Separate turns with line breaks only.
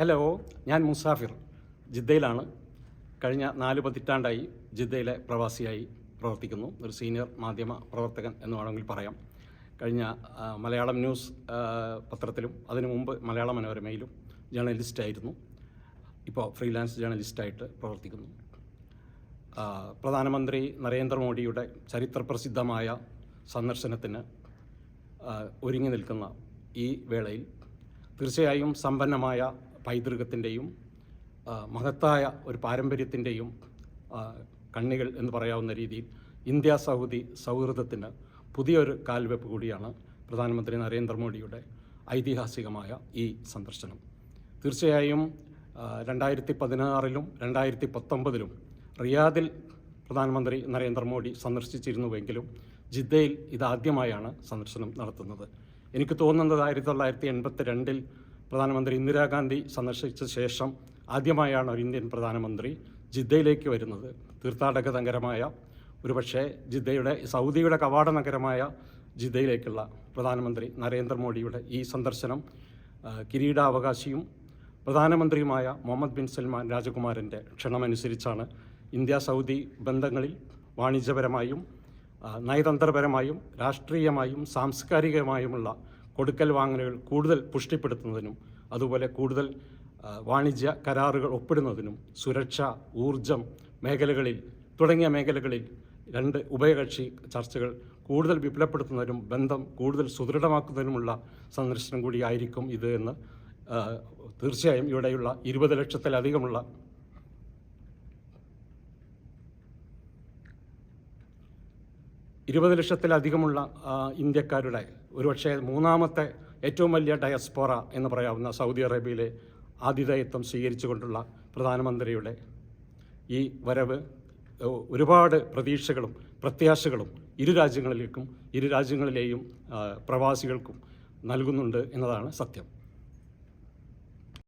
Hello ഞാൻ മുസാഫിർ ജിദ്ദയിലാണ്. കഴിഞ്ഞ നാല് പതിറ്റാണ്ടായി ജിദ്ദയിലെ പ്രവാസിയായി പ്രവർത്തിക്കുന്നു. ഒരു സീനിയർ മാധ്യമ പ്രവർത്തകൻ എന്ന് വേണമെങ്കിൽ പറയാം. കഴിഞ്ഞ മലയാളം ന്യൂസ് പത്രത്തിലും അതിനു മുമ്പ് മലയാള മനോരമയിലും ജേർണലിസ്റ്റായിരുന്നു ഇപ്പോൾ ഫ്രീലാൻസ് ജേർണലിസ്റ്റായിട്ട് പ്രവർത്തിക്കുന്നു. പ്രധാനമന്ത്രി നരേന്ദ്രമോദിയുടെ ചരിത്രപ്രസിദ്ധമായ സന്ദർശനത്തിന് ഒരുങ്ങി നിൽക്കുന്ന ഈ വേളയിൽ തീർച്ചയായും സമ്പന്നമായ പൈതൃകത്തിന്റെയും മഹത്തായ ഒരു പാരമ്പര്യത്തിന്റെയും കണ്ണികൾ എന്ന് പറയാവുന്ന രീതിയിൽ ഇന്ത്യ സൗദി സൗഹൃദത്തിന് പുതിയൊരു കാൽവെപ്പ് കൂടിയാണ് പ്രധാനമന്ത്രി നരേന്ദ്രമോദിയുടെ ഐതിഹാസികമായ ഈ സന്ദർശനം. തീർച്ചയായും രണ്ടായിരത്തി പതിനാറിലും രണ്ടായിരത്തി പത്തൊമ്പതിലും റിയാദിൽ പ്രധാനമന്ത്രി നരേന്ദ്രമോദി സന്ദർശിച്ചിരുന്നുവെങ്കിലും ജിദ്ദയിൽ ഇതാദ്യമായാണ് സന്ദർശനം നടത്തുന്നത്. എനിക്ക് തോന്നുന്നത് ആയിരത്തി തൊള്ളായിരത്തി എൺപത്തി രണ്ടിൽ പ്രധാനമന്ത്രി ഇന്ദിരാഗാന്ധി സന്ദർശിച്ച ശേഷം ആദ്യമായാണ് ഒരു ഇന്ത്യൻ പ്രധാനമന്ത്രി ജിദ്ദയിലേക്ക് വരുന്നത്. തീർത്ഥാടക നഗരമായ ഒരുപക്ഷെ ജിദ്ദയുടെ സൗദിയുടെ കവാട നഗരമായ ജിദ്ദയിലേക്കുള്ള പ്രധാനമന്ത്രി നരേന്ദ്രമോദിയുടെ ഈ സന്ദർശനം കിരീടാവകാശിയും പ്രധാനമന്ത്രിയുമായ മുഹമ്മദ് ബിൻ സൽമാൻ രാജകുമാരന്റെ ക്ഷണമനുസരിച്ചാണ് ഇന്ത്യ സൗദി ബന്ധങ്ങളിൽ വാണിജ്യപരമായും നയതന്ത്രപരമായും രാഷ്ട്രീയമായും സാംസ്കാരികമായുമുള്ള കൊടുക്കൽ വാങ്ങലുകൾ കൂടുതൽ പുഷ്ടിപ്പെടുത്തുന്നതിനും അതുപോലെ കൂടുതൽ വാണിജ്യ കരാറുകൾ ഒപ്പിടുന്നതിനും സുരക്ഷ ഊർജം മേഖലകളിൽ തുടങ്ങിയ മേഖലകളിൽ രണ്ട് ഉഭയകക്ഷി ചർച്ചകൾ കൂടുതൽ വിപുലപ്പെടുത്തുന്നതിനും ബന്ധം കൂടുതൽ സുദൃഢമാക്കുന്നതിനുമുള്ള സന്ദർശനം കൂടിയായിരിക്കും ഇത് എന്ന് തീർച്ചയായും ഇവിടെയുള്ള ഇരുപത് ലക്ഷത്തിലധികമുള്ള ഇരുപത് ലക്ഷത്തിലധികമുള്ള ഇന്ത്യക്കാരുടെ ഒരുപക്ഷെ മൂന്നാമത്തെ ഏറ്റവും വലിയ ഡയസ്പോറ എന്ന് പറയാവുന്ന സൗദി അറേബ്യയിലെ ആതിഥേയത്വം സ്വീകരിച്ചുകൊണ്ടുള്ള പ്രധാനമന്ത്രിയുടെ ഈ വരവ് ഒരുപാട് പ്രതീക്ഷകളും പ്രത്യാശകളും ഇരു രാജ്യങ്ങളിലേക്കും ഇരു രാജ്യങ്ങളിലെയും പ്രവാസികൾക്കും നൽകുന്നുണ്ട് എന്നതാണ് സത്യം.